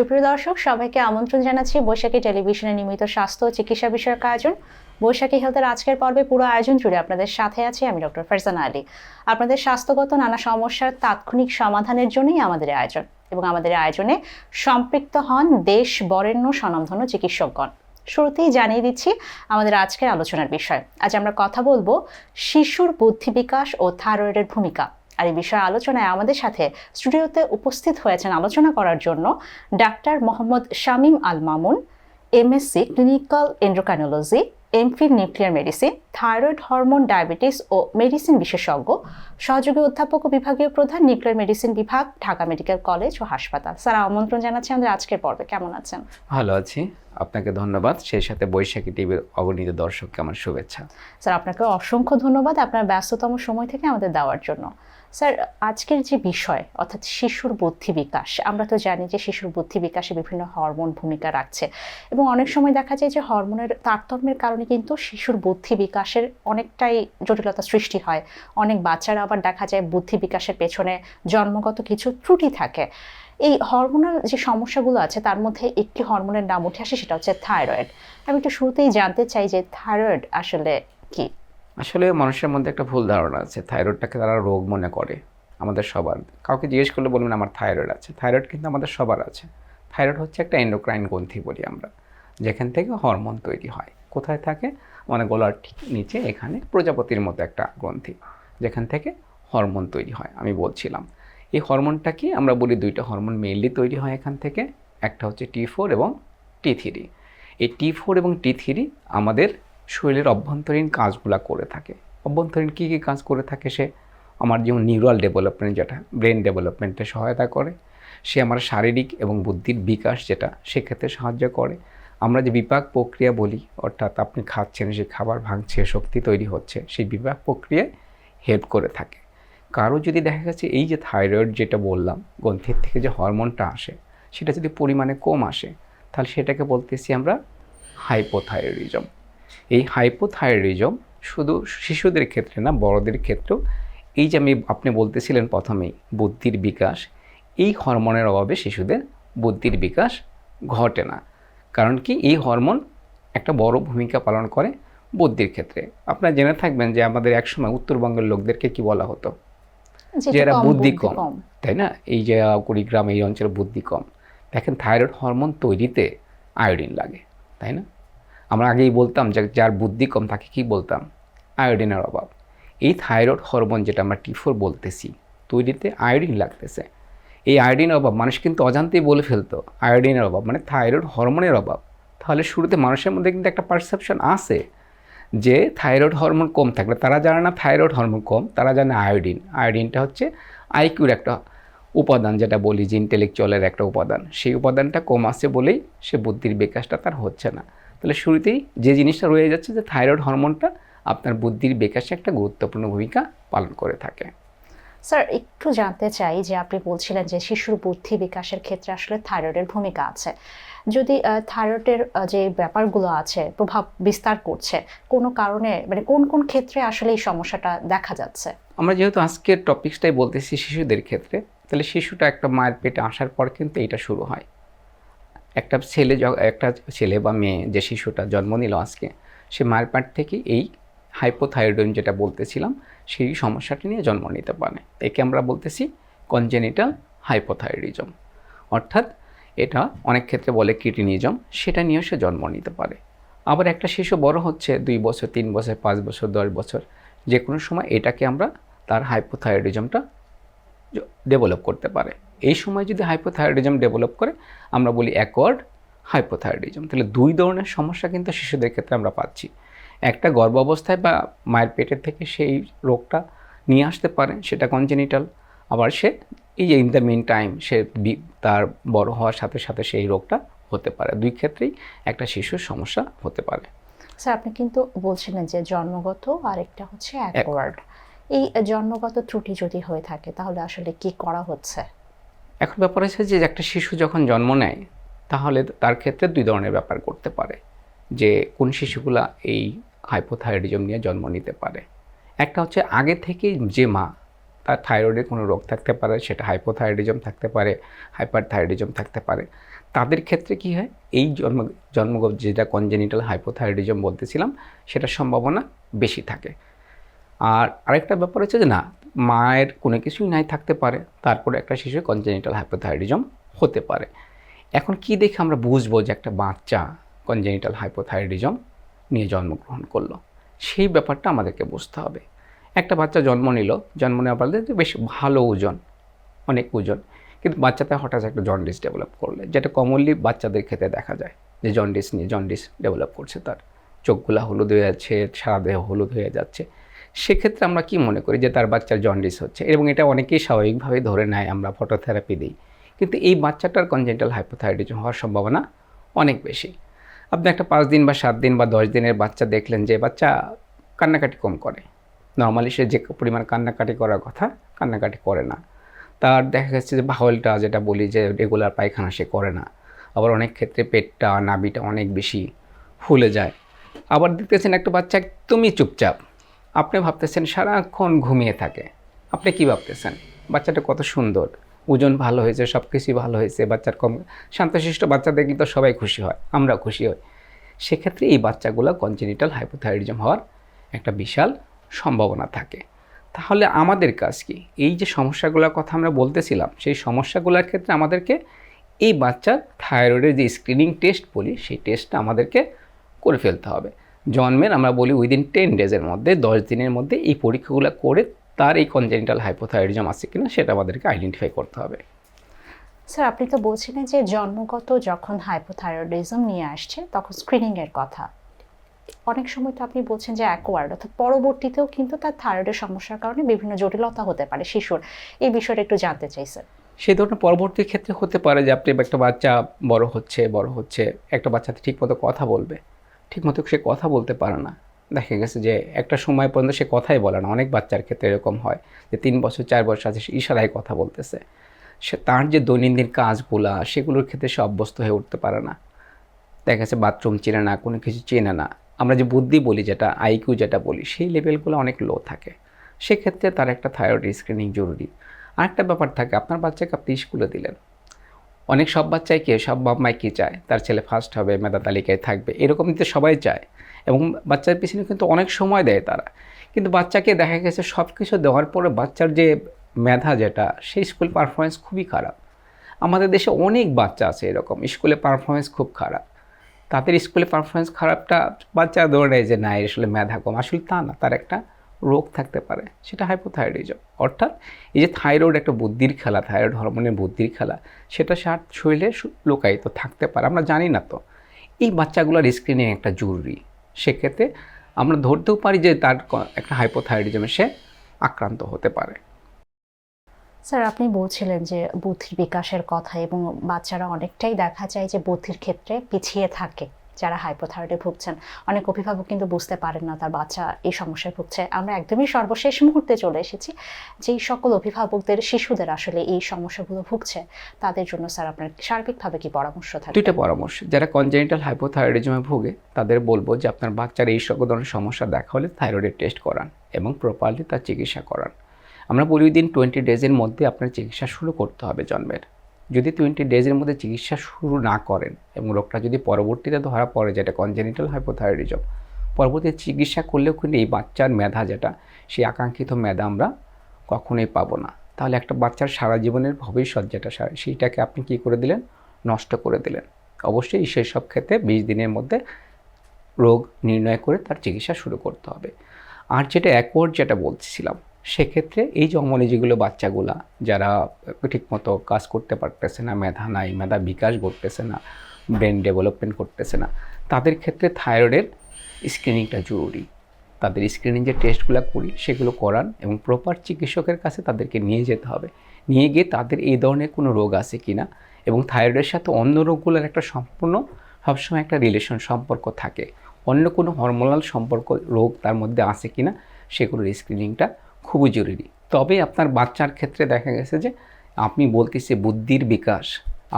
সুপ্রিয় দর্শক, সবাইকে আমন্ত্রণ জানাচ্ছি বৈশাখী টেলিভিশনে নিয়মিত স্বাস্থ্য চিকিৎসা বিষয়ক আয়োজন। বৈশাখী হেলথের আজকের পর্বে পুরো আয়োজন জুড়ে আপনাদের সাথে আছি আমি ডক্টর ফারজানা আলী। আপনাদের স্বাস্থ্যগত নানা সমস্যার তাৎক্ষণিক সমাধানের জন্যই আমাদের আয়োজন এবং আমাদের আয়োজনে সম্পৃক্ত হন দেশ বরেণ্য স্বনামধন্য চিকিৎসকগণ। শুরুতেই জানিয়ে দিচ্ছি আমাদের আজকের আলোচনার বিষয়। আজ আমরা কথা বলব শিশুর বুদ্ধি বিকাশ ও থাইরয়েডের ভূমিকা। আর এই বিষয়ে আলোচনায় আমাদের সাথে স্টুডিওতে উপস্থিত হয়েছেন আলোচনা করার জন্য doctor Mohammad Shamim Al Mamun MSc clinical endocrinology MPhil nuclear medicine thyroid hormone diabetes ও মেডিসিন বিশেষজ্ঞ সহযোগী অধ্যাপক ও বিভাগীয় প্রধান নিউক্লিয়ার মেডিসিন বিভাগ ঢাকা মেডিকেল কলেজ ও হাসপাতাল। স্যার আমন্ত্রণ জানাচ্ছি আমাদের আজকের পর্বে। কেমন আছেন? ভালো আছি। আপনাকে ধন্যবাদ। সেই সাথে বৈশাখী টিভির অগণিত দর্শককে আমার শুভেচ্ছা। স্যার আপনাকে অসংখ্য ধন্যবাদ আপনার ব্যস্ততম সময় থেকে আমাদের দেওয়ার জন্য। স্যার, আজকের যে বিষয়, অর্থাৎ শিশুর বুদ্ধি বিকাশ, আমরা তো জানি যে শিশুর বুদ্ধি বিকাশে বিভিন্ন হরমোন ভূমিকা রাখছে। এবং অনেক সময় দেখা যায় যে হরমোনের তারতম্যের কারণে কিন্তু শিশুর বুদ্ধি বিকাশের অনেকটাই জটিলতা সৃষ্টি হয়। অনেক বাচ্চারা আবার দেখা যায় বুদ্ধি বিকাশের পেছনে জন্মগত কিছু ত্রুটি থাকে। এই হরমোনাল যে সমস্যাগুলো আছে, তার মধ্যে একটি হরমোনের নাম উঠে আসে, সেটা হচ্ছে থাইরয়েড। আমি একটু শুরুতেই জানতে চাই যে থাইরয়েড আসলে কি? আসলে মানুষের মধ্যে একটা ভুল ধারণা আছে। থাইরয়েডটাকে তারা রোগ মনে করে আমাদের সবার। কাউকে জিজ্ঞেস করলে বলবেন আমার থাইরয়েড আছে। থাইরয়েড কিন্তু আমাদের সবার আছে। থাইরয়েড হচ্ছে একটা এন্ডোক্রাইন গ্রন্থি বলি আমরা, যেখান থেকে হরমোন তৈরি হয়। কোথায় থাকে? মানে গলার ঠিক নিচে এখানে প্রজাপতির মতো একটা গ্রন্থি, যেখান থেকে হরমোন তৈরি হয়, আমি বলছিলাম। এই হরমোনটা কি? আমরা বলি দুইটা হরমোন মেইনলি তৈরি হয় এখান থেকে। একটা হচ্ছে টি ফোর এবং টি থ্রি এই টি ফোর এবং টি থ্রি আমাদের শরীরের অভ্যন্তরীণ কাজগুলো করে থাকে। অভ্যন্তরীণ কী কী কাজ করে থাকে সে? আমার যেমন নিউরাল ডেভেলপমেন্ট যেটা ব্রেন ডেভেলপমেন্টে সহায়তা করে। সে আমার শারীরিক এবং বুদ্ধির বিকাশ যেটা, সেক্ষেত্রে সাহায্য করে। আমরা যে বিপাক প্রক্রিয়া বলি, অর্থাৎ আপনি খাচ্ছেন সেই খাবার ভাঙছে, শক্তি তৈরি হচ্ছে, সেই বিপাক প্রক্রিয়ায় হেল্প করে থাকে। কারও যদি দেখা গেছে এই যে থাইরয়েড যেটা বললাম, গ্রন্থির থেকে যে হরমোনটা আসে, সেটা যদি পরিমাণে কম আসে, তাহলে সেটাকে বলতেছি আমরা হাইপোথাইরয়েডিজম এই হাইপোথাইরয়েডিজম শুধু শিশুদের ক্ষেত্রে না বড়দের ক্ষেত্রেও এই যে আমি আপনি বলতেছিলেন প্রথমেই বুদ্ধির বিকাশ এই হরমোনের অভাবে শিশুদের বুদ্ধির বিকাশ ঘটে না। কারণ কি? এই হরমোন একটা বড় ভূমিকা পালন করে বুদ্ধির ক্ষেত্রে। আপনারা জেনে থাকবেন যে আমাদের একসময় উত্তরবঙ্গের লোকদেরকে কি বলা হতো? যে এরা বুদ্ধি কম। তাই না? এই যে কুড়িগ্রাম এই অঞ্চলে বুদ্ধি কম। দেখেন থাইরয়েড হরমোন তৈরিতে আয়োডিন লাগে তাই না? আমরা আগেই বলতাম যে যার বুদ্ধি কম তাকে কি বলতাম? আয়োডিনের অভাব। এই থাইরয়েড হরমোন যেটা আমরা টিফোর বলতেছি, তৈরিতে আয়োডিন লাগতেছে। এই আয়োডিনের অভাব মানুষ কিন্তু অজান্তেই বলে ফেলতো, আয়োডিনের অভাব মানে থাইরয়েড হরমোনের অভাব। তাহলে শুরুতে মানুষের মধ্যে কিন্তু একটা পারসেপশন আছে যে থাইরয়েড হরমোন কম থাকলে, তারা জানে না থাইরয়েড হরমোন কম, তারা জানে আয়োডিন। আয়োডিনটা হচ্ছে আইকিউর একটা উপাদান, যেটা বলি যে ইন্টেলেকচুয়ালের একটা উপাদান। সেই উপাদানটা কম আছে বলেই সে বুদ্ধির বিকাশটা তার হচ্ছে না। তাহলে শুরুতেই যে জিনিসটা রয়ে যাচ্ছে যে থাইরয়েড হরমোনটা আপনার বুদ্ধির বিকাশে একটা গুরুত্বপূর্ণ ভূমিকা পালন করে থাকে। স্যার একটু জানতে চাই যে আপনি বলছিলেন যে শিশুর বুদ্ধি বিকাশের ক্ষেত্রে আসলে থাইরয়েডের ভূমিকা আছে। যদি থাইরয়েডের যে ব্যাপারগুলো আছে প্রভাব বিস্তার করছে কোনো কারণে মানে কোন কোন ক্ষেত্রে আসলে এই সমস্যাটা দেখা যাচ্ছে? আমরা যেহেতু আজকের টপিক্সটাই বলতেছি শিশুদের ক্ষেত্রে তাহলে শিশুটা একটা মায়ের পেটে আসার পর কিন্তু এটা শুরু হয়। একটা ছেলে একটা ছেলে বা মেয়ে যে শিশুটা জন্ম নিল আজকে, সে মায়ের পেট থেকে এই হাইপোথাইরয়েডিজম যেটা বলতেছিলাম, সেই সমস্যাটি নিয়ে জন্ম নিতে পারে। একে আমরা বলতেছি কনজেনিটাল হাইপোথাইরয়েডিজম অর্থাৎ এটা অনেক ক্ষেত্রে বলে কিডনিজম, সেটা নিয়েও সে জন্ম নিতে পারে। আবার একটা শিশু বড় হচ্ছে, দুই বছর, তিন বছর, পাঁচ বছর, দশ বছর যে কোনো সময় এটাকে আমরা তার হাইপোথাইরয়েডিজমটা ডেভেলপ করতে পারে। এই সময় যদি হাইপোথাইরয়েডিজম ডেভেলপ করে আমরা বলি অ্যাকওয়ার্ড হাইপোথাইরয়েডিজম তাহলে দুই ধরনের সমস্যা কিন্তু শিশুদের ক্ষেত্রে আমরা পাচ্ছি। একটা গর্ভ অবস্থায় বা মায়ের পেটের থেকে সেই রোগটা নিয়ে আসতে পারে সেটা কনজেনিটাল আবার সে এই যে ইন দ্য মেন টাইম সে বি- তার বড় হওয়ার সাথে সাথে সেই রোগটা হতে পারে। দুই ক্ষেত্রেই একটা শিশুর সমস্যা হতে পারে। স্যার আপনি কিন্তু বলছিলেন যে জন্মগত আর একটা হচ্ছে অ্যাকওয়ার্ড এই জন্মগত ত্রুটি যদি হয়ে থাকে, তাহলে আসলে কি করা হচ্ছে? এখন ব্যাপার হচ্ছে যে, একটা শিশু যখন জন্ম নেয়, তাহলে তার ক্ষেত্রে দুই ধরনের ব্যাপার করতে পারে। যে, কোন শিশুগুলা এই হাইপোথাইরয়েডিজম নিয়ে জন্ম নিতে পারে। একটা হচ্ছে আগে থেকেই যে মা, তার থাইরয়েডের কোনো রোগ থাকতে পারে, সেটা হাইপোথাইরয়েডিজম থাকতে পারে হাইপার থাইরয়েডিজম থাকতে পারে। তাদের ক্ষেত্রে কি হয়? এই জন্ম, জন্মগত যেটা কনজেনিটাল হাইপোথাইরয়েডিজম বলতেছিলাম, সেটার সম্ভাবনা বেশি থাকে। আর আরেকটা ব্যাপার হচ্ছে যে না, মায়ের কোনো কিছুই নাই থাকতে পারে, তারপরে একটা শিশু কনজেনিটাল হাইপোথাইরয়েডিজম হতে পারে। এখন কি দেখে আমরা বুঝব যে একটা বাচ্চা কনজেনিটাল হাইপোথাইরয়েডিজম নিয়ে জন্মগ্রহণ করল? সেই ব্যাপারটা আমাদেরকে বুঝতে হবে। একটা বাচ্চা জন্ম নিল, জন্ম নেওয়ার পরে বেশ ভালো ওজন, অনেক ওজন, কিন্তু বাচ্চাতে হঠাৎ একটা জন্ডিস ডেভেলপ করলে, যেটা কমনলি বাচ্চাদের ক্ষেত্রে দেখা যায় যে জন্ডিস নিয়ে জন্ডিস ডেভেলপ করছে তার। চোখগুলা হলুদ হয়ে যাচ্ছে, সারা দেহ হলুদ হয়ে যাচ্ছে। সেক্ষেত্রে আমরা কি মনে করি যে তার বাচ্চার জন্ডিস হচ্ছে? এবং এটা অনেকেই স্বাভাবিকভাবে ধরে নেয়, আমরা ফটোথেরাপি দিই। কিন্তু এই বাচ্চাটার কনজেন্টাল হাইপোথাইরয়েডিজম হওয়ার সম্ভাবনা অনেক বেশি। আপনি একটা পাঁচ দিন বা সাত দিন বা দশ দিনের বাচ্চা দেখলেন যে বাচ্চা কান্নাকাটি কম করে। নর্মালি সে যে পরিমাণ কান্নাকাটি করার কথা, কান্নাকাটি করে না। তার দেখা যাচ্ছে যে বাহলটা যেটা বলি যে রেগুলার পায়খানা সে করে না। আবার অনেক ক্ষেত্রে পেটটা নাবিটা অনেক বেশি ফুলে যায়। আবার দেখতেছেন একটা বাচ্চা একদমই চুপচাপ। আপনি ভাবতেছেন সারাক্ষণ ঘুমিয়ে থাকে। আপনি কি ভাবতেছেন? বাচ্চাটা কত সুন্দর। ওজন ভালো হয়েছে সব কিছুই ভালো হয়েছে, বাচ্চার কম শান্তশিষ্ট বাচ্চা দেখলে তো সবাই খুশি হয়, আমরা খুশি হই। সেক্ষেত্রে এই বাচ্চাগুলো কনজেনিটাল হাইপোথাইরয়েডিজম হওয়ার একটা বিশাল সম্ভাবনা থাকে। তাহলে আমাদের কাজ কি? এই যে সমস্যাগুলোর কথা আমরা বলতেছিলাম, সেই সমস্যাগুলোর ক্ষেত্রে আমাদেরকে এই বাচ্চার থাইরয়েডের যে স্ক্রিনিং টেস্ট বলি, সেই টেস্টটা আমাদেরকে করে ফেলতে হবে। জন্মের আমরা বলি উইদিন টেন ডেজের মধ্যে দশ দিনের মধ্যে এই পরীক্ষাগুলো করে তার এই কনজেনিটাল হাইপোথাইরয়েডিজম আছে কিনা সেটা আমাদেরকে আইডেন্টিফাই করতে হবে। স্যার আপনি তো বলছিলেন যে জন্মগত যখন হাইপোথাইরয়েডিজম নিয়ে আসছে তখন স্ক্রিনিংয়ের কথা। অনেক সময় তো আপনি বলছেন যে অ্যাকোয়ার্ড অর্থাৎ পরবর্তীতেও কিন্তু তার থাইরয়েডের সমস্যার কারণে বিভিন্ন জটিলতা হতে পারে। শিশুর এই বিষয়টা একটু জানতে চাই স্যার সেই ধরনের পরবর্তী ক্ষেত্রে হতে পারে যে আপনি একটা বাচ্চা বড় হচ্ছে বড় হচ্ছে একটা বাচ্চাতে ঠিকমতো কথা বলবে। ঠিকমতো সে কথা বলতে পারে না। দেখা গেছে যে একটা সময় পর্যন্ত সে কথাই বলে না। অনেক বাচ্চার ক্ষেত্রে এরকম হয় যে তিন বছর, চার বছর আছে, সে ইশারায় কথা বলতেছে। সে তার যে দৈনন্দিন কাজগুলা, সেগুলোর ক্ষেত্রে সে অভ্যস্ত হয়ে উঠতে পারে না। দেখা গেছে বাথরুম চেনে না, কোনো কিছু চেনে না। আমরা যে বুদ্ধি বলি যেটা আইকিউ যেটা বলি, সেই লেভেলগুলো অনেক লো থাকে। সেক্ষেত্রে তার একটা থাইরয়েড স্ক্রিনিং জরুরি। আরেকটা ব্যাপার থাকে, আপনার বাচ্চাকে আপনি স্কুলে দিলেন। অনেক সব বাচ্চাই কে, সব বাপ মাই কী চায়? তার ছেলে ফার্স্ট হবে, মেধা তালিকায় থাকবে, এরকম তো সবাই চায়। এবং বাচ্চার পিছনে কিন্তু অনেক সময় দেয় তারা। কিন্তু বাচ্চাকে দেখা গেছে সব কিছু দেওয়ার পরে বাচ্চার যে মেধা যেটা, সেই স্কুল পারফরমেন্স খুবই খারাপ। আমাদের দেশে অনেক বাচ্চা আছে এরকম স্কুলে পারফরমেন্স খুব খারাপ। তাদের স্কুলে পারফরমেন্স খারাপটা বাচ্চা ধরে নেয় যে, না আসলে মেধা কম। আসলে তা না, তার একটা রোগ থাকতে পারে, সেটা হাইপোথাইরয়েডিজম অর্থাৎ এই যে থাইরয়েড একটা বুদ্ধির খেলা থাইরয়েড হরমোনের বুদ্ধির খেলা, সেটা সার শরীরে লুকায়িত থাকতে পারে, আমরা জানি না তো। এই বাচ্চাগুলোর স্ক্রিনিং একটা জরুরি। সেক্ষেত্রে আমরা ধরতেও পারি যে তার একটা হাইপোথাইরয়েডিজমে সে আক্রান্ত হতে পারে। স্যার, আপনি বলছিলেন যে বুদ্ধির বিকাশের কথা এবং বাচ্চারা অনেকটাই দেখা যায় যে বুদ্ধির ক্ষেত্রে পিছিয়ে থাকে। যারা হাইপোথাইরয়েডে ভুগছেন, অনেক অভিভাবক কিন্তু বুঝতে পারেন না তার বাচ্চা এই সমস্যায় ভুগছে। আমরা একদমই সর্বশেষ মুহূর্তে চলে এসেছি, যেই সকল অভিভাবকদের, শিশুদের আসলে এই সমস্যাগুলো ভুগছে, তাদের জন্য স্যার আপনার সার্বিকভাবে কি পরামর্শ থাকে দুইটা পরামর্শ। যারা কনজেনিটাল হাইপোথাইরয়েডিজমে ভোগে, তাদের বলব যে আপনার বাচ্চার এই সকল ধরনের সমস্যা দেখা হলে থাইরয়েডের টেস্ট করান এবং প্রপারলি তার চিকিৎসা করান। আমরা বলি দিন টোয়েন্টি ডেজের মধ্যে আপনার চিকিৎসা শুরু করতে হবে জন্মের। যদি টোয়েন্টি ডেজের মধ্যে চিকিৎসা শুরু না করেন এবং রোগটা যদি পরবর্তীতে ধরা পড়ে যেটা কনজেনিটাল হাইপোথাইরয়েডিজম পরবর্তী চিকিৎসা করলেও কিন্তু এই বাচ্চার মেধা যেটা, সেই আকাঙ্ক্ষিত মেধা আমরা কখনোই পাবো না। তাহলে একটা বাচ্চার সারা জীবনের ভবিষ্যৎ যেটা সেইটাকে আপনি কী করে দিলেন? নষ্ট করে দিলেন। অবশ্যই সেই সব ক্ষেত্রে বিশ দিনের মধ্যে রোগ নির্ণয় করে তার চিকিৎসা শুরু করতে হবে। আর যেটা অ্যাকোয়ার্ড যেটা বলছিলাম সেক্ষেত্রে এই অমনে যেগুলো বাচ্চাগুলা, যারা ঠিকমতো কাজ করতে পারতেছে না, মেধা নাই, মেধা বিকাশ ঘটতেছে না ব্রেন ডেভেলপমেন্ট করতেছে না, তাদের ক্ষেত্রে থাইরয়েডের স্ক্রিনিংটা জরুরি। তাদের স্ক্রিনিং যে টেস্টগুলো করি, সেগুলো করান এবং প্রপার চিকিৎসকের কাছে তাদেরকে নিয়ে যেতে হবে। নিয়ে গিয়ে তাদের এই ধরনের কোনো রোগ আছে কি না এবং থাইরয়েডের সাথে অন্য রোগগুলোর একটা সম্পূর্ণ সবসময় একটা রিলেশন সম্পর্ক থাকে। অন্য কোনো হরমোনাল সম্পর্ক রোগ তার মধ্যে আছে কি না সেগুলোর স্ক্রিনিংটা খুবই জরুরি। তবে আপনার বাচ্চার ক্ষেত্রে দেখা গেছে যে, আপনি বলতেছে বুদ্ধির বিকাশ।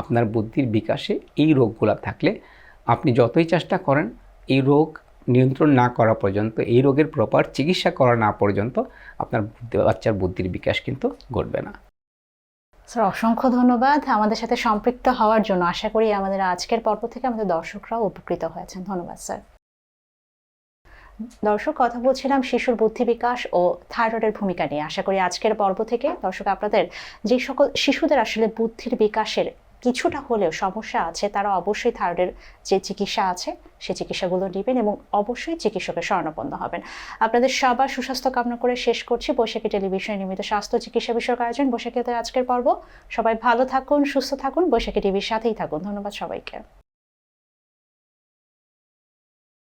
আপনার বুদ্ধির বিকাশে এই রোগগুলো থাকলে আপনি যতই চেষ্টা করেন, এই রোগ নিয়ন্ত্রণ না করা পর্যন্ত, এই রোগের প্রপার চিকিৎসা করা না পর্যন্ত আপনার বাচ্চার বুদ্ধির বিকাশ কিন্তু ঘটবে না। স্যার, অসংখ্য ধন্যবাদ আমাদের সাথে সম্পৃক্ত হওয়ার জন্য। আশা করি আমাদের আজকের পর্ব থেকে আমাদের দর্শকরাও উপকৃত হয়েছেন। ধন্যবাদ, স্যার। দর্শক, কথা বলছিলাম শিশুর বুদ্ধি বিকাশ ও থাইরয়েডের ভূমিকা নিয়ে। আশা করি আজকের পর্ব থেকে দর্শক, আপনাদের যে সকল শিশুদের আসলে বুদ্ধির বিকাশের কিছুটা হলেও সমস্যা আছে, তারা অবশ্যই থাইরয়েডের যে চিকিৎসা আছে, সেই চিকিৎসাগুলো নেবেন এবং অবশ্যই চিকিৎসকের শরণাপন্ন হবেন। আপনাদের সবার সুস্বাস্থ্য কামনা করে শেষ করছি। বৈশাখী টেলিভিশনে নিয়মিত স্বাস্থ্য চিকিৎসা বিষয়ক আয়োজন বৈশাখীতে আজকের পর্ব। সবাই ভালো থাকুন, সুস্থ থাকুন। বৈশাখী টিভির সাথেই থাকুন। ধন্যবাদ সবাইকে।